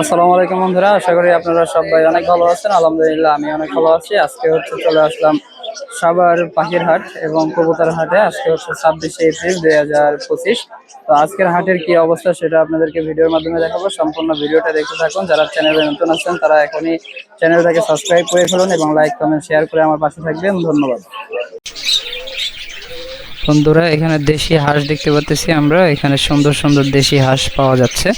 আসসালামু আলাইকুম বন্ধুরা, আশা করি আপনারা সবাই অনেক ভালো আছেন। আলহামদুলিল্লাহ, আমি অনেক ভালো আছি। আজকে হচ্ছে চলে আসলাম সাভার পাখির হাট এবং কবুতর হাটে আজকে হচ্ছে ছাব্বিশে এপ্রিল দুই হাজার পঁচিশ। তো আজকের হাটের কি অবস্থা সেটা আপনাদেরকে ভিডিওর মাধ্যমে দেখাবো। সম্পূর্ণ ভিডিওটা দেখতে থাকুন। যারা চ্যানেলে নতুন আছেন, তারা এখনই চ্যানেলটাকে সাবস্ক্রাইব করে ফেলুন এবং লাইক, কমেন্ট, শেয়ার করে আমার পাশে থাকবেন। ধন্যবাদ। বন্ধুরা, এখানে দেশি হাঁস দেখতে পাচ্ছি আমরা। এখানে সুন্দর সুন্দর দেশি হাঁস পাওয়া যাচ্ছে।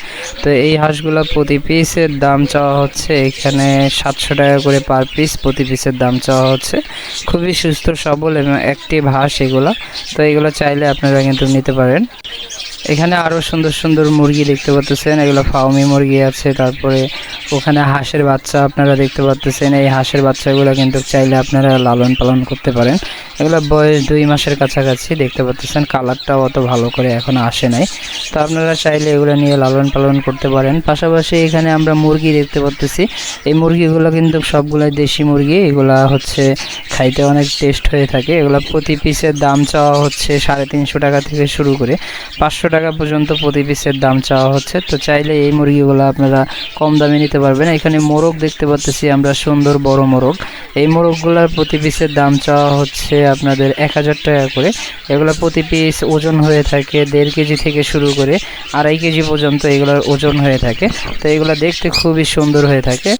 তো এই হাঁসগুলো প্রতি পিসের দাম চাওয়া হচ্ছে এখানে সাতশো টাকা করে পার পিস প্রতি পিসের দাম চাওয়া হচ্ছে। খুবই সুস্থ, সবল এবং অ্যাক্টিভ হাঁস এগুলো। তো এগুলো চাইলে আপনারা কিন্তু নিতে পারেন। এখানে আরও সুন্দর সুন্দর মুরগি দেখতে পাচ্ছেন এগুলো ফাউমি মুরগি আছে, তারপরে ওখানে হাঁসের বাচ্চা আপনারা দেখতে পাচ্ছেন এই হাঁসের বাচ্চাগুলো কিন্তু চাইলে আপনারা লালন পালন করতে পারেন। এগুলো বয়স দুই মাসের কাছাকাছি, দেখতে পাচ্ছেন কালারটাও অত ভালো করে এখন আসে নাই। তো আপনারা চাইলে এগুলো নিয়ে লালন পালন করতে পারেন। পাশাপাশি এখানে আমরা মুরগি দেখতে পাচ্ছি এই মুরগিগুলো কিন্তু সবগুলাই দেশি মুরগি। এগুলা হচ্ছে খাইতে অনেক টেস্ট হয়ে থাকে। এগুলো প্রতি পিসের দাম চাওয়া হচ্ছে সাড়ে তিনশো টাকা থেকে শুরু করে পাঁচশো টাকা পর্যন্ত প্রতি পিসের দাম চাওয়া হচ্ছে। তো চাইলে এই মুরগিগুলো আপনারা কম দামে নিতে পারবেন। এখানে মোরগ দেখতে পাচ্ছি আমরা, সুন্দর বড় মোরগ। এই মোরগগুলোর প্রতি পিসের দাম চাওয়া হচ্ছে আপনাদের এক হাজার টাকা করে। এগুলো প্রতি পিস ওজন হয়ে থাকে দেড় কেজি থেকে শুরু করে আড়াই কেজি পর্যন্ত এগুলোর ওজন হয়ে থাকে। তো এগুলো দেখতে খুবই সুন্দর হয়ে থাকে।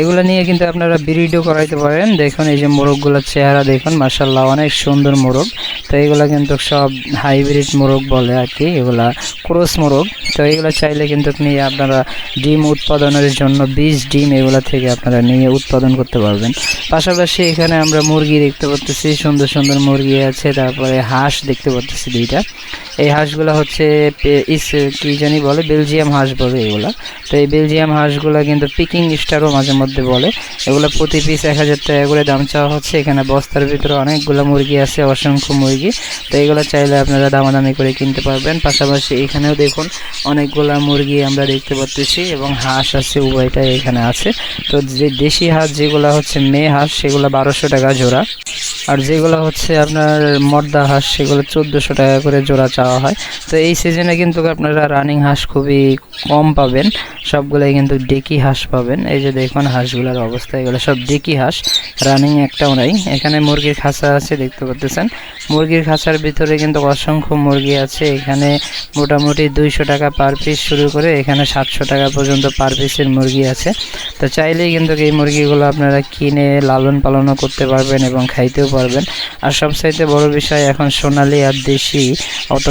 এগুলো নিয়ে কিন্তু আপনারা ব্রিডও করাইতে পারেন। দেখুন, এই যে মোরগগুলোর চেহারা দেখুন মার্শাল্লাহ অনেক সুন্দর মোরগ। তো এগুলো কিন্তু সব হাইব্রিড মোরগ বলে আর কি, এগুলা ক্রস মোরগ। তো এগুলো চাইলে কিন্তু নিয়ে আপনারা ডিম উৎপাদনের জন্য বীজ, ডিম এগুলা থেকে আপনারা নিয়ে উৎপাদন করতে পারবেন। পাশাপাশি এখানে আমরা মুরগি দেখতে পাচ্ছি সুন্দর সুন্দর মুরগি আছে, তারপরে হাঁস দেখতে পাচ্ছি দুইটা। এই হাঁসগুলো হচ্ছে ইস, কি জানি বলে, বেলজিয়াম হাঁস বলে এগুলা। তো এই বেলজিয়াম হাঁসগুলো কিন্তু পিকিং স্টারও মাঝে মধ্যে বলে। এগুলো প্রতি পিস এক হাজার টাকা করে দাম চাওয়া হচ্ছে। এখানে বস্তার ভিতরে অনেকগুলো মুরগি আছে, অসংখ্য মুরগি। তো এগুলো চাইলে আপনারা দামাদামি করে কিনতে পারবেন। পাশাপাশি এখানেও দেখুন, অনেকগুলা মুরগি আমরা দেখতে পাচ্ছি এবং হাঁস আছে উভয়টাই এখানে আছে। তো যে দেশি হাঁস যেগুলো হচ্ছে, মেয়ে হাঁস, সেগুলো বারোশো টাকা জোড়া। আর যেগুলো হচ্ছে আপনার মর্দা হাঁস, সেগুলো চোদ্দোশো টাকা করে জোড়া চাওয়া হয়। তো এই সিজনে কিন্তু আপনারা রানিং হাঁস খুবই কম পাবেন। সবগুলাই কিন্তু ডেকি হাঁস পাবেন। এই যে দেখুন হাঁসগুলোর অবস্থা, এগুলো সব ডেকি হাঁস। রানিং একটাও নাই। এখানে মুরগির খাঁচা আছে, দেখতে পাচ্ছেন। মুরগির খাঁচার ভিতরে কিন্তু অসংখ্য মুরগি আছে। এখানে মোটামুটি দুইশো টাকা পার পিস শুরু করে এখানে সাতশো টাকা পর্যন্ত পার পিসের মুরগি আছে। তো চাইলেই কিন্তু এই মুরগিগুলো আপনারা কিনে লালন পালনও করতে পারবেন এবং খাইতেও পারবেন। আর সবচাইতে বড় বিষয় এখন সোনালি আর দেশি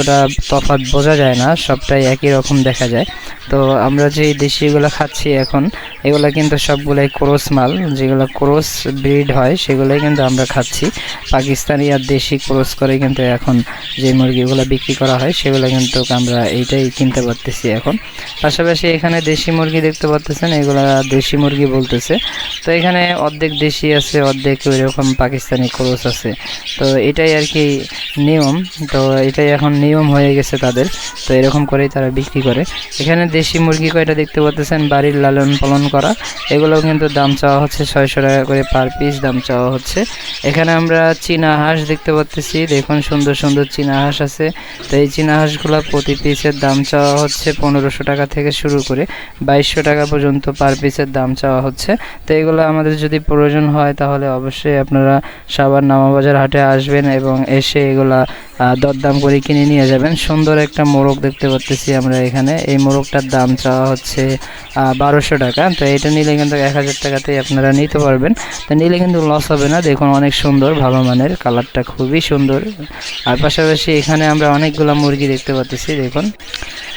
অতটা তফাৎ বোঝা যায় না, সবটাই একই রকম দেখা যায়। তো আমরা যে দেশিগুলো খাচ্ছি এখন, এগুলো কিন্তু সবগুলাই ক্রস মাল, যেগুলো ক্রস ব্রিড হয় সেগুলোই কিন্তু আমরা খাচ্ছি। পাকিস্তানি আর দেশি ক্রস করে কিন্তু এখন যে মুরগিগুলো বিক্রি করা হয়, সেগুলো কিন্তু আমরা এইটাই কিনতে পারতেছি এখন। পাশাপাশি এখানে দেশি মুরগি দেখতে পাচ্ছেন এগুলা দেশি মুরগি বলতেছে। তো এখানে অর্ধেক দেশি আছে, অর্ধেক ওই রকম পাকিস্তানি ক্রস আছে। তো এটাই আর কি নিয়ম, তো এটাই এখন নিয়ম। হয়ে গেছে তাদের। তো এরকম করেই তারা বিক্রি করে। এখানে দেশি মুরগি কয়টা দেখতে পাচ্ছেন? বাড়ির লালন পালন করা। এগুলো কিন্তু দাম চাওয়া হচ্ছে ছয়শো টাকা করে পার পিস দাম চাওয়া হচ্ছে। এখানে আমরা চীনা হাঁস দেখতে পাচ্ছি দেখুন, সুন্দর সুন্দর চীনা হাঁস আছে। তো এই চীনা হাঁসগুলো প্রতি পিসের দাম চাওয়া হচ্ছে পনেরোশো টাকা থেকে শুরু করে বাইশশো টাকা পর্যন্ত পার পিসের দাম চাওয়া হচ্ছে। তো এগুলো আমাদের যদি প্রয়োজন হয় তাহলে অবশ্যই আপনারা সাবার নামাবাজার হাটে আসবেন এবং এসে এগুলা দরদাম করে কিনে নিয়ে যাবেন। সুন্দর একটা মোরগ দেখতে পাচ্ছি আমরা এখানে। এই মোরগটার দাম চাওয়া হচ্ছে বারোশো টাকা। তো এটা নিলে কিন্তু এক হাজার টাকাতেই আপনারা নিতে পারবেন। তো নিলে কিন্তু লস হবে না। দেখুন অনেক সুন্দর, ভালো মানের। কালারটা খুবই সুন্দর। আর পাশাপাশি এখানে আমরা অনেকগুলো মুরগি দেখতে পাচ্ছি দেখুন।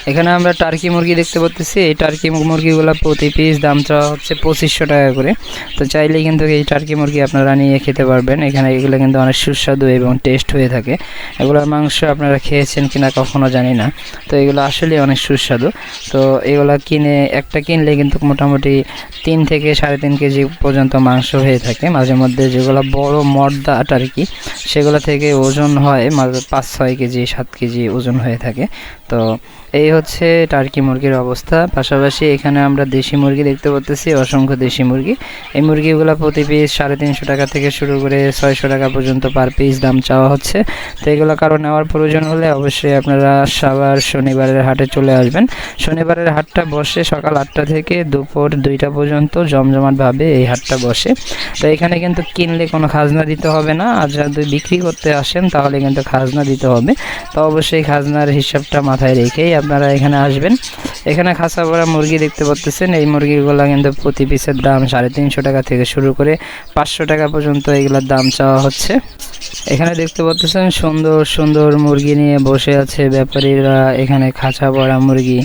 এখানে আমরা টার্কি মুরগি দেখতে পাচ্ছি এই টার্কি মুরগিগুলো প্রতি পিস দাম চাওয়া হচ্ছে পঁচিশশো টাকা করে। তো চাইলেই কিন্তু এই টার্কি মুরগি আপনারা নিয়ে খেতে পারবেন। এখানে এগুলো কিন্তু অনেক সুস্বাদু এবং টেস্ট হয়ে থাকে। এগুলোর মাংস আপনারা খেয়েছেন। কিনা কখনো জানি না। তো এগুলো আসলে অনেক সুস্বাদু। তো এগুলো কিনে, একটা কিনলে কিন্তু মোটামুটি তিন থেকে সাড়ে তিন কেজি পর্যন্ত মাংস হয়ে থাকে। মাঝে মধ্যে যেগুলো বড় মর্দাট আর কি, সেগুলো থেকে ওজন হয় মাঝে পাঁচ ছয় কেজি, সাত কেজি ওজন হয়ে থাকে। তো এই হচ্ছে টার্কি মুরগির অবস্থা। পাশাপাশি এখানে আমরা দেশি মুরগি দেখতে পাচ্তেছি অসংখ্য দেশি মুরগি। এই মুরগিগুলো প্রতি পিস সাড়ে তিনশো টাকা থেকে শুরু করে ছয়শো টাকা পর্যন্ত পার পিস দাম চাওয়া হচ্ছে। তো এগুলো কারও নেওয়ার প্রয়োজন হলে অবশ্যই আপনারা সাবার শনিবারের হাটে চলে আসবেন। শনিবারের হাটটা বসে সকাল আটটা থেকে দুপুর দুইটা পর্যন্ত জমজমাটভাবে এই হাটটা বসে। তো এখানে কিন্তু কিনলে কোনো খাজনা দিতে হবে না। আর যদি বিক্রি করতে আসেন, তাহলে কিন্তু খাজনা দিতে হবে। তো অবশ্যই খাজনার হিসাবটা মাথায় রেখেই আপনারা এখানে আসবেন। এখানে খাসা ভরা মুরগি দেখতে পাচ্ছেন এই মুরগিগুলো কিন্তু প্রতি পিসের দাম সাড়ে তিনশো টাকা থেকে শুরু করে পাঁচশো টাকা পর্যন্ত এগুলোর দাম চাওয়া হচ্ছে। এখানে দেখতে পাচ্ছেন সুন্দর সুন্দর মুরগি নিয়ে বসে আছে ব্যাপারীরা এখানে খাঁচা ভরা মুরগি।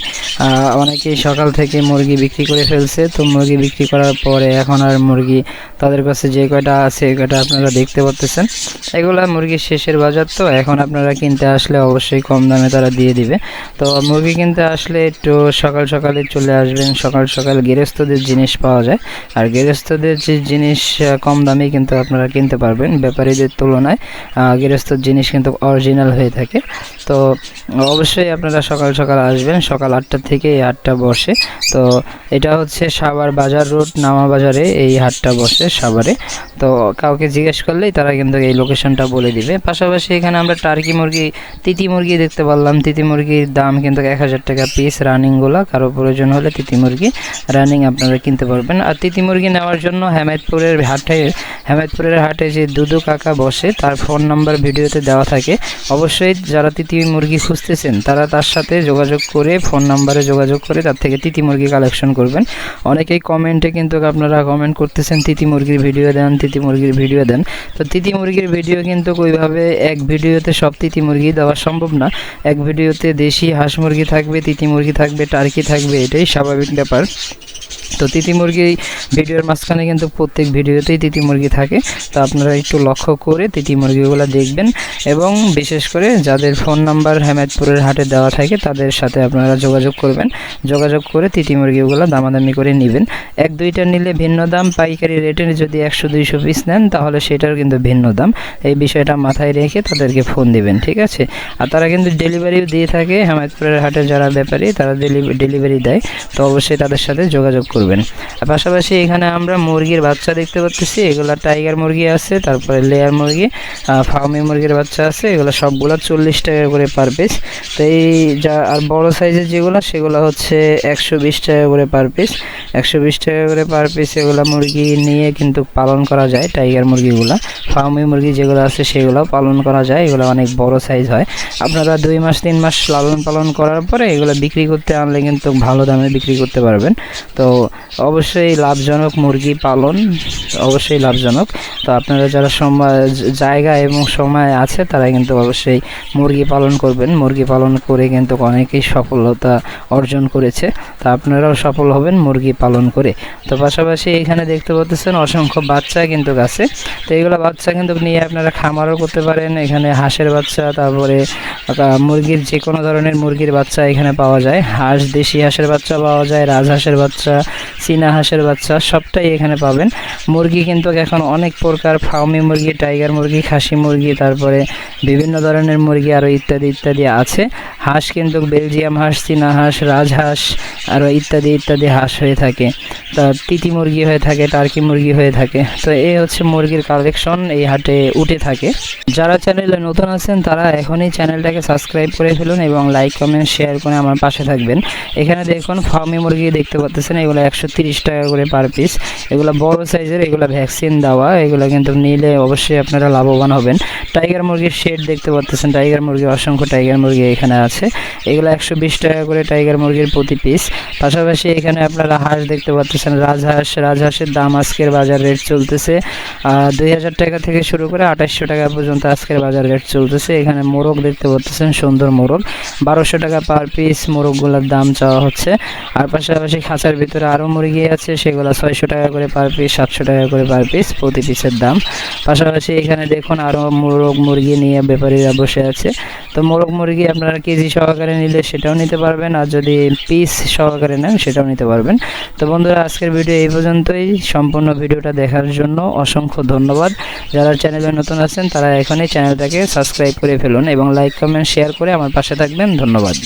অনেকেই সকাল থেকে মুরগি বিক্রি করে ফেলছে তো মুরগি বিক্রি করার পরে এখন আর মুরগি তাদের কাছে যে কয়টা আছে কয়টা আপনারা দেখতে পাচ্ছেন এগুলা মুরগির শেষের বাজার তো এখন আপনারা কিনতে আসলে অবশ্যই কম দামে তারা দিয়ে দিবে। তো মুরগি কিনতে আসলে একটু সকাল সকালে চলে আসবেন সকাল সকাল গৃহস্থদের জিনিস পাওয়া যায়। আর গৃহস্থদের যে জিনিস কম দামে কিন্তু আপনারা কিনতে পারবেন। ব্যাপারীদের তুলনায় আহ, গৃহস্থর জিনিস কিন্তু অরিজিনাল হয়ে থাকে। তো অবশ্যই আপনারা সকাল সকাল আসবেন, সকাল আটটা থেকে এই হাটটা বসে। তো এটা হচ্ছে সাভার বাজার রোড, নামা বাজারে এই হাটটা বসে সাভারে। তো কাউকে জিজ্ঞেস করলেই তারা কিন্তু এই লোকেশনটা বলে দিবে। পাশাপাশি এখানে আমরা টার্কি মুরগি, তিতি মুরগি দেখতে পারলাম। তিতি মুরগির দাম কিন্তু এক হাজার টাকা পিস রানিংগুলো কারও প্রয়োজন হলে তিতি মুরগি রানিং আপনারা কিনতে পারবেন। আর তিতি মুরগি নেওয়ার জন্য হেমায়তপুরের হাটে হেমায়তপুরের হাটে যে দুদু কাকা বসে, তার ফোন নাম্বার ভিডিওতে দেওয়া থাকে। অবশ্যই যারা তিতি মুরগি খুঁজতেছেন, তারা তার সাথে যোগাযোগ করে, ফোন নাম্বারে যোগাযোগ করে তার থেকে তিতি মুরগি কালেকশন করবেন। অনেকেই কমেন্টে কিন্তু আপনারা কমেন্ট করতেছেন, তিতি মুরগির ভিডিও দেন, তিতি মুরগির ভিডিও দেন। তো তিতি মুরগির ভিডিও কিন্তু ওইভাবে এক ভিডিওতে সব তিতি মুরগি দেওয়া সম্ভব না। এক ভিডিওতে দেশি হাঁস মুরগি থাকবে, তিতি মুরগি থাকবে টার্কি থাকবে, এটাই স্বাভাবিক ব্যাপার। তো তিতি মুরগি ভিডিওর মাঝখানে কিন্তু প্রত্যেক ভিডিওতেই তিতি মুরগি থাকে। তো আপনারা একটু লক্ষ্য করে তিতি মুরগিগুলো দেখবেন এবং বিশেষ করে যাদের ফোন নাম্বার হেমায়তপুরের হাটে দেওয়া থাকে, তাদের সাথে আপনারা যোগাযোগ করবেন। যোগাযোগ করে তিতি মুরগিগুলো দামাদামি করে নেবেন। এক দুইটা নিলে ভিন্ন দাম, পাইকারি রেটে যদি একশো, দুইশো পিস নেন, তাহলে সেটার কিন্তু ভিন্ন দাম। এই বিষয়টা মাথায় রেখে তাদেরকে ফোন দিবেন, ঠিক আছে? আর তারা কিন্তু ডেলিভারিও দিয়ে থাকে। হেমায়তপুরের হাটে যারা ব্যাপারী, তারা ডেলিভারি দেয়। তো অবশ্যই তাদের সাথে যোগাযোগ করবেন। আর পাশাপাশি এখানে আমরা মুরগির বাচ্চা দেখতে পাচ্ছি এগুলো টাইগার মুরগি আছে, তারপরে লেয়ার মুরগি ফার্মি মুরগির বাচ্চা আছে। এগুলো সবগুলো চল্লিশ টাকা করে পার পিস তো এই যা, আর বড় সাইজের যেগুলো, সেগুলো হচ্ছে একশো বিশ টাকা করে পার পিস একশো বিশ টাকা করে পার পিস এগুলো মুরগি নিয়ে কিন্তু পালন করা যায় টাইগার মুরগিগুলো। ফার্মি মুরগি যেগুলো আছে সেগুলো পালন করা যায়। এগুলো অনেক বড় সাইজ হয়। আপনারা দুই মাস, তিন মাস লালন পালন করার পরে এগুলো বিক্রি করতে আনলে কিন্তু ভালো দামে বিক্রি করতে পারবেন। তো অবশ্যই লাভজনক মুরগি পালন, অবশ্যই লাভজনক। তো আপনারা যারা সময় জায়গা এবং সময় আছে, তারা কিন্তু অবশ্যই মুরগি পালন করবেন। মুরগি পালন করে কিন্তু অনেকেই সফলতা অর্জন করেছে। তা আপনারাও সফল হবেন মুরগি পালন করে। তো পাশাপাশি এখানে দেখতে পাচ্ছেন অসংখ্য বাচ্চা কিন্তু আছে। তো এগুলো বাচ্চা কিন্তু নিয়ে আপনারা খামারও করতে পারেন। এখানে হাঁসের বাচ্চা, তারপরে মুরগির যে কোনো ধরনের মুরগির বাচ্চা এখানে পাওয়া যায়। হাঁস, দেশি হাঁসের বাচ্চা পাওয়া যায়, রাজহাঁসের বাচ্চা চীনা হাঁসের বাচ্চা, সবটাই এখানে পাবেন। মুরগি কিন্তু এখন অনেক প্রকার ফার্মি মুরগি, টাইগার মুরগি, খাসি মুরগি, তারপরে বিভিন্ন ধরনের মুরগি আরও ইত্যাদি ইত্যাদি আছে। হাঁস কিন্তু বেলজিয়াম হাঁস, চীনা হাঁস রাজহাঁস আরও ইত্যাদি ইত্যাদি হাঁস হয়ে থাকে। তা তিতি মুরগি হয়ে থাকে, টার্কি মুরগি হয়ে থাকে। তো এই হচ্ছে মুরগির কালেকশন এই হাটে উঠে থাকে। যারা চ্যানেলে নতুন আছেন, তারা এখনই চ্যানেলটাকে সাবস্ক্রাইব করে ফেলুন এবং লাইক কমেন্ট শেয়ার করে আমার পাশে থাকবেন। এখানে দেখুন ফার্মি মুরগি দেখতে পাচ্ছেন, এগুলো একশো তিরিশ টাকা করে পার পিস এগুলো বড় সাইজের এগুলো ভ্যাকসিন দেওয়া, এগুলো কিন্তু নিলে অবশ্যই আপনারা লাভবান হবেন। টাইগার মুরগির শেড দেখতে পাচ্ছেন টাইগার মুরগি, অসংখ্য টাইগার মুরগি এখানে আছে। এগুলো একশো বিশ টাকা করে টাইগার মুরগির প্রতি পিস পাশাপাশি এখানে আপনারা হাঁস দেখতে পাচ্ছেন, রাজহাঁস। রাজহাঁসের দাম আজকের বাজার রেট চলতেছে দুই হাজার টাকা থেকে শুরু করে আঠাশশো টাকা পর্যন্ত আজকের বাজার রেট চলতেছে। এখানে মোরগ দেখতে পাচ্ছেন, সুন্দর মোরগ। বারোশো টাকা পার পিস মোরগগুলোর দাম চাওয়া হচ্ছে। আর পাশাপাশি খাঁচার ভিতরে আরও মুরগি আছে, সেগুলো ছয়শো টাকা করে পার পিস সাতশো টাকা করে পার পিস প্রতি পিসের দাম। পাশাপাশি এখানে দেখুন আরও মোরগ মুরগি নিয়ে ব্যাপারীরা বসে আছে। তো মোরগ মুরগি আপনারা কেজি সহকারে নিলে সেটাও নিতে পারবেন, আর যদি পিস সহকারে নেন সেটাও নিতে পারবেন। তো বন্ধুরা, আজকের ভিডিও এই পর্যন্তই। সম্পূর্ণ ভিডিওটা দেখার জন্য অসংখ্য ধন্যবাদ। যারা চ্যানেলে নতুন আছেন, তারা এখনই চ্যানেলটাকে সাবস্ক্রাইব করে ফেলুন এবং লাইক কমেন্ট শেয়ার করে আমার পাশে থাকবেন। ধন্যবাদ।